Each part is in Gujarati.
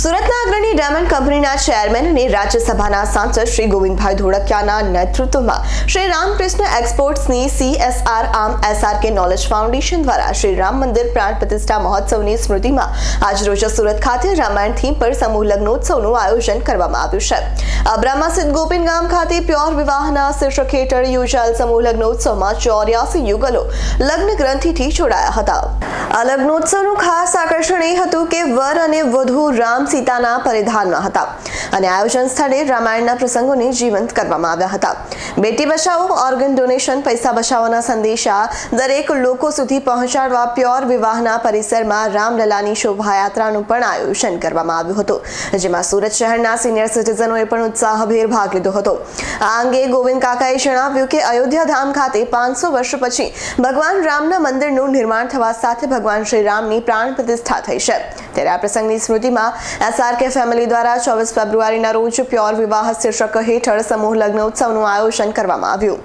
સુરતના અગ્રણી ડાયમંડ કંપનીના ચેરમેન અને રાજ્યસભાના સાંસદ શ્રી ગોવિંદભાઈ ધોળકિયાના નેતૃત્વમાં શ્રી રામકૃષ્ણ એક્સપોર્ટ્સની સીએસઆર આમ એસઆરકે નોલેજ ફાઉન્ડેશન દ્વારા શ્રી રામ મંદિર પ્રાણ પ્રતિષ્ઠા મહોત્સવની સ્મૃતિમાં આજરોજ સુરત ખાતે રામાયણ થીમ પર સમૂહ લગ્નોત્સવનું આયોજન કરવામાં આવ્યું છે. અબ્રામા સ્થિત ગોપીન ગામ ખાતે પ્યોર વિવાહના શીર્ષક હેઠળ યોજાયેલ સમૂહ લગ્નોત્સવમાં ચોર્યાસી યુગલો લગ્ન ગ્રંથિથી જોડાયા હતા. આ લગ્નોત્સવનું ખાસ આકર્ષણ એ હતું કે વર અને વધુ રામ સીતાના પરિધાનમાં હતા અને આયોજન સ્થળે રામાયણના પ્રસંગોને જીવંત કરવામાં આવ્યા હતા. બેટી બચાવો ઓર્ગન ડોનેશન પૈસા બચાવવાના સંદેશા દરેક લોકો સુધી પહોંચાડવા પ્યોર વિવાહના પરિસરમાં રામલલાની શોભાયાત્રાનું પણ આયોજન કરવામાં આવ્યું હતું, જેમાં સુરત શહેરના સિનિયર સિટીઝનોએ પણ ઉત્સાહભેર ભાગ લીધો હતો. આ અંગે ગોવિંદ કાકાએ જણાવ્યું કે અયોધ્યા ધામ ખાતે પાંચસો વર્ષ પછી ભગવાન રામના મંદિરનું નિર્માણ થવા સાથે ભગવાન શ્રી રામની પ્રાણ પ્રતિષ્ઠા થઈ છે. ત્યારે આ પ્રસંગની સ્મૃતિમાં એસઆરકે ફેમિલી દ્વારા ચોવીસ ફેબ્રુઆરીના રોજ પ્યોર વિવાહ શીર્ષક હેઠળ સમૂહ લગ્નોત્સવનું આયોજન કરવામાં આવ્યું.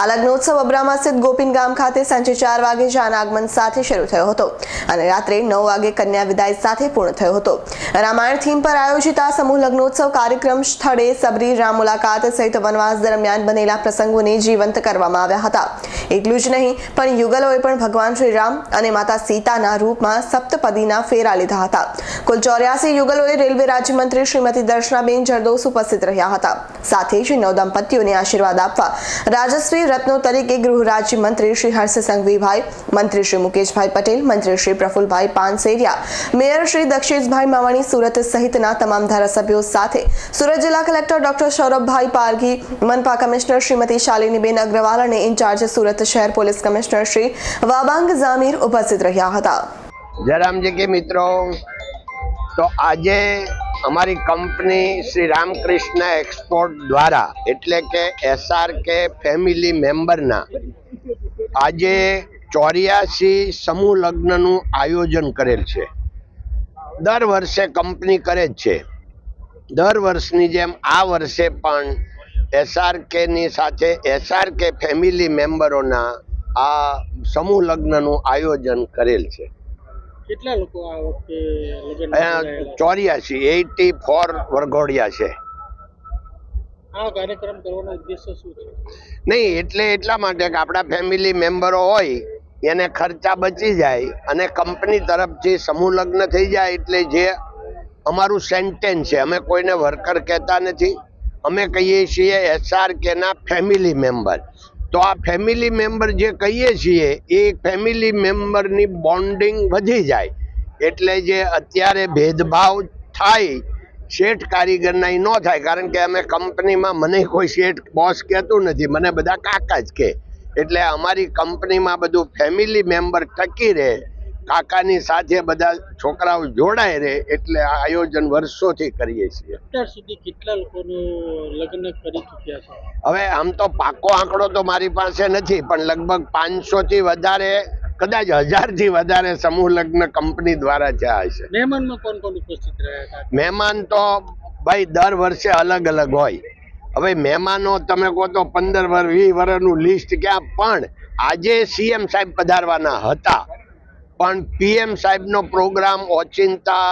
આ લગ્નોત્સવ અબ્રામા સ્થિત ગોપીન ગામ ખાતે સાંજે ચાર વાગે જાન આગમન સાથે શરૂ થયો હતો અને રાત્રે નવ વાગે કન્યા વિદાય સાથે પૂર્ણ થયો હતો. રામાયણ થીમ પર આયોજિત આ સમૂહ લગ્નોત્સવ કાર્યક્રમ સ્થળે સબરી રામ મુલાકાત સહિત વનવાસ દરમિયાન બનેલા પ્રસંગોને જીવંત કરવામાં આવ્યા હતા. એટલું જ નહીં, પણ યુગલોએ પણ ભગવાન શ્રી રામ અને માતા સીતાના રૂપમાં સપ્તપદીના ફેરા લીધા હતા. કુલ ચોર્યાસી યુગલોએ રેલવે રાજ્યમંત્રી શ્રીમતી દર્શનાબેન જરદોસ ઉપસ્થિત રહ્યા હતા. સાથે જ નવદંપતીઓને આશીર્વાદ આપવા રાજસ્વી રત્નો તરીકે ગૃહ રાજ્યમંત્રી શ્રી હર્ષ સંઘવીભાઈ મંત્રી શ્રી મુકેશભાઈ પટેલ, મંત્રી શ્રી પ્રફુલભાઈ પાનસેરિયા, મેયર શ્રી દક્ષેશભાઈ માવાણી સુરત સહિતના તમામ ધારાસભ્યો સાથે સુરત જિલ્લા કલેક્ટર ડોક્ટર સૌરભભાઈ પારઘી, મનપા કમિશનર શ્રીમતી શાલિનીબેન અગ્રવાલ અને ઇન્ચાર્જ સુરત શહેર પોલીસ કમિશનર શ્રી વાબાંગ જામીર ઉપસ્થિત રહ્યા હતા. જયરામજી કે મિત્રો. તો આજે અમારી કંપની શ્રી રામકૃષ્ણ એક્સપોર્ટ દ્વારા, એટલે કે એસઆર કે ફેમિલી મેમ્બરના, આજે ચોર્યાસી સમૂહ લગ્નનું આયોજન કરેલ છે. દર વર્ષે કંપની કરે જ છે. દર વર્ષની જેમ આ વર્ષે પણ એસઆરકેની સાથે એસઆરકે ફેમિલી મેમ્બરોના આ સમૂહ લગ્નનું આયોજન કરેલ છે. કેટલા લોકો આ વખતે લગ્ન ચોર્યાસી એટી ફોર વરઘોડિયા છે. આ કાર્યક્રમ કરવાનો ઉદ્દેશ્ય શું છે? નહીં એટલે એટલા માટે કે આપણા ફેમિલી મેમ્બરો હોય એને ખર્ચા બચી જાય અને કંપની તરફથી સમૂહ લગ્ન થઈ જાય એટલે જે અમારું સેન્ટેન્સ છે અમે કોઈને વર્કર કહેતા નથી. અમે કહીએ છીએ એસઆર કેના ફેમિલી મેમ્બર તો આ ફેમિલી મેમ્બર જે કહીએ છીએ, એ ફેમિલી મેમ્બરની બોન્ડિંગ વધી જાય. એટલે જે અત્યારે ભેદભાવ થાય, શેઠ કારીગરના એ ન થાય, કારણ કે અમે કંપનીમાં મને કોઈ શેઠ બોસ કહેતું નથી, મને બધા કાકા જ કહે. એટલે અમારી કંપનીમાં બધું ફેમિલી મેમ્બર ટકી રહે. કાકાની સાથે બધા છોકરાઓ જોડાય રહે એટલે આ આયોજન વર્ષોથી કરીએ છીએ. અત્યાર સુધી કેટલા લોકોનું લગ્ન કરી ચૂક્યા છે? હવે આમ તો પાકો આંકડો તો મારી પાસે નથી પણ લગભગ પાંચસો થી વધારે કદાચ હજારથી વધારે સમૂહ લગ્ન કંપની દ્વારા થયા હશે. મહેમાનમાં કોણ કોણ ઉપસ્થિત રહ્યા મહેમાન તો ભાઈ દર વર્ષે અલગ અલગ હોય. હવે મહેમાનો તમે કહો તો પંદર વર્ષ વીસ વર્ષનું લિસ્ટ ક્યાં? પણ આજે સીએમ સાહેબ પધારવાના હતા. પણ પીએમ સાહેબનો પ્રોગ્રામ ઓચિંતા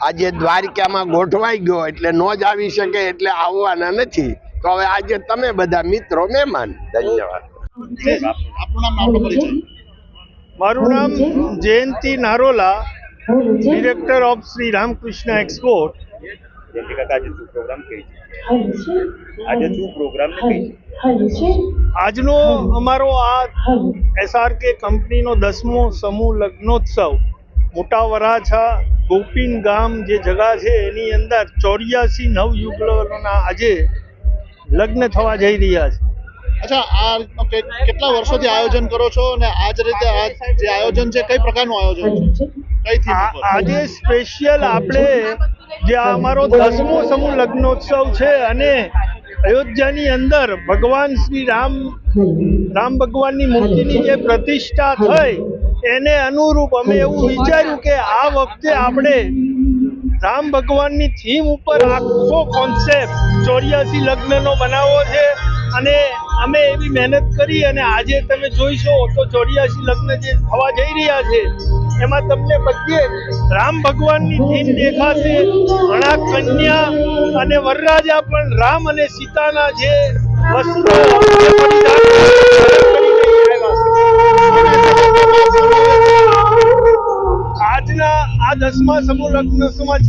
આજે દ્વારકામાં ગોઠવાઈ ગયો એટલે નો જ આવી શકે એટલે આવવાના નથી. તો હવે આજે તમે બધા મિત્રો મહેમાન. ધન્યવાદ. મારું નામ Jayanti Narola director of Shri Ramkrishna export આજે શું પ્રોગ્રામ ને કઈ છે. આજનો અમારો આ એસઆરકે કંપનીનો દસમો સમૂહ લગ્નોત્સવ. મોટા વરાછા ગોપીન ગામ જે જગા છે એની અંદર ચોર્યાસી નવયુગલોના આજે લગ્ન થવા જઈ રહ્યા છે. અચ્છા આ કેટલા વર્ષોથી આયોજન કરો છો અને આ જ રીતે આ જે આયોજન છે કઈ પ્રકારનું આયોજન છે? કઈ આજે સ્પેશિયલ આપણે જે આ અમારો દસમો સમૂહ લગ્નોત્સવ છે અને અયોધ્યાની અંદર ભગવાન શ્રી રામ રામ ભગવાનની મૂર્તિની જે પ્રતિષ્ઠા થઈ, એને અનુરૂપ અમે એવું વિચાર્યું કે આ વખતે આપણે રામ ભગવાનની થીમ ઉપર આખો કોન્સેપ્ટ ચોર્યાસી લગ્નનો બનાવવો છે અને અમે એવી મહેનત કરી અને આજે તમે જોઈશો તો ચોર્યાસી લગ્ન જે થવા જઈ રહ્યા છે, એમાં તમને બધે રામ ભગવાનની થીમ દેખાશે, ઘણા કન્યા અને વરરાજા પણ રામ અને સીતાના જે વસ્ત્રો છે. આજના આ દસમા સમૂહ લગ્નમાં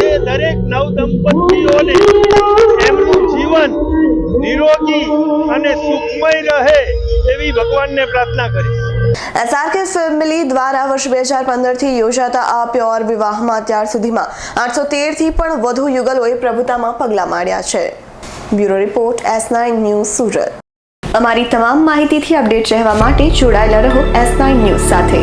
જે દરેક નવ દંપતીઓને અને સુખમય રહે એવી ભગવાનને પ્રાર્થના કરીશ. એસઆરકે ફેમિલી દ્વારા વર્ષ બે હજાર પંદરથી યોજાતા આ પ્યોર વિવાહમાં અત્યાર સુધીમાં આઠસો તેરથી પણ વધુ યુગલોએ પ્રભુતામાં પગલાં માંડ્યા છે. Bureau report S nine news Surat. અમારી તમામ માહિતીથી અપડેટ રહેવા માટે જોડાયેલા રહો એસ નાઇન ન્યૂઝ સાથે.